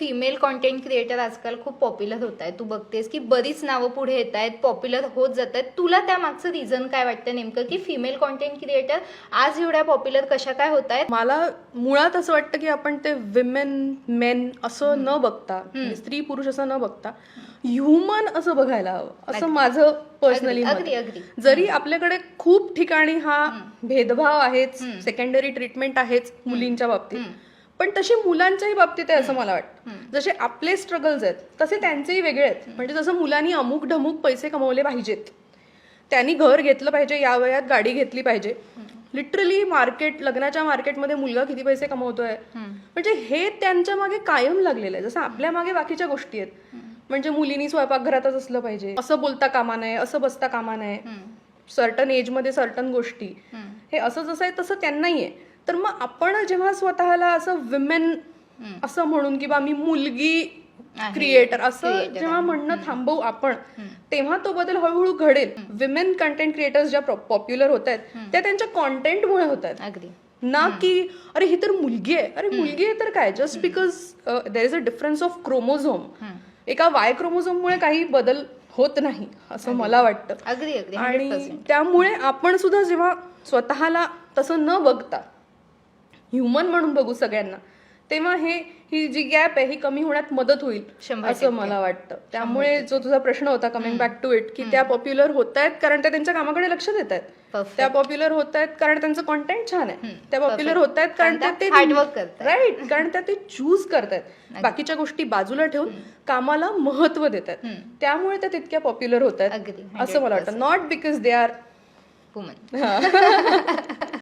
Female content creator आजकाल खूप popular होत आहेत तू बघतेस की बरीच नावं पुढे येत आहेत पॉप्युलर होत जात आहेत तुला त्या मागचं रिझन काय वाटतं नेमकं की फिमेल कॉन्टेंट क्रिएटर आज एवढ्या पॉप्युलर कशा काय होत आहेत मला मुळात असं वाटतं की आपण ते विमेन मेन असं न बघता म्हणजे स्त्री पुरुष असं न बघता ह्युमन असं बघायला हवं. असं माझं पर्सनली जरी आपल्याकडे खूप ठिकाणी हा भेदभाव आहेच सेकंडरी ट्रीटमेंट आहेच मुलींच्या बाबतीत. पण तशी मुलांच्याही बाबतीत आहे असं मला वाटतं. जसे आपले स्ट्रगल्स आहेत तसे त्यांचेही वेगळे आहेत. म्हणजे जसं मुलांनी अमुक ढमुक पैसे कमवले पाहिजेत. त्यांनी घर घेतलं पाहिजे या वयात गाडी घेतली पाहिजे. लिटरली मार्केट लग्नाच्या मार्केटमध्ये मुलगा किती पैसे कमवतोय? म्हणजे हे त्यांच्या मागे कायम लागलेलं आहे. जसं आपल्या मागे बाकीच्या गोष्टी आहेत. म्हणजे मुलींनी स्वयंपाकघरातच असलं पाहिजे. असं बोलता कामा नये असं बसता कामा नये. सर्टन एजमध्ये सर्टन गोष्टी. हे असं जसं आहे तसं त्यांनाही आहे. तर मग आपण जेव्हा स्वतःला असं विमेन असं म्हणून किंवा मी मुलगी. क्रिएटर असं जेव्हा म्हणणं थांबवू आपण तेव्हा तो बदल हळूहळू घडेल. विमेन कंटेंट क्रिएटर्स ज्या पॉप्युलर होत आहेत त्या त्यांच्या कॉन्टेंटमुळे होत आहेत. अगदी. ना की अरे ही तर मुलगी आहे. अरे मुलगी आहे तर काय? Just because there is a difference of chromosome एका वाय क्रोमोझोममुळे काही बदल होत नाही असं मला वाटतं. आणि 100%. त्यामुळे आपण सुद्धा जेव्हा स्वतःला तसं न बघता ह्युमन म्हणून बघू सगळ्यांना. तेव्हा हे ही जी गॅप आहे ही कमी होण्यात मदत होईल असं. मला वाटतं. त्यामुळे जो तुझा प्रश्न होता कमिंग बॅक टू इट की त्या पॉप्युलर होत आहेत कारण त्या त्यांच्या कामाकडे लक्ष देत आहेत. त्या पॉप्युलर होत आहेत कारण त्यांचं कॉन्टेंट छान आहे. त्या पॉप्युलर. होत आहेत कारण करतायत. राईट कारण त्या ते चूज करतायत बाकीच्या गोष्टी बाजूला ठेवून कामाला महत्त्व देत आहेत. त्यामुळे त्या तितक्या पॉप्युलर होत आहेत असं मला वाटतं. Not because they are woman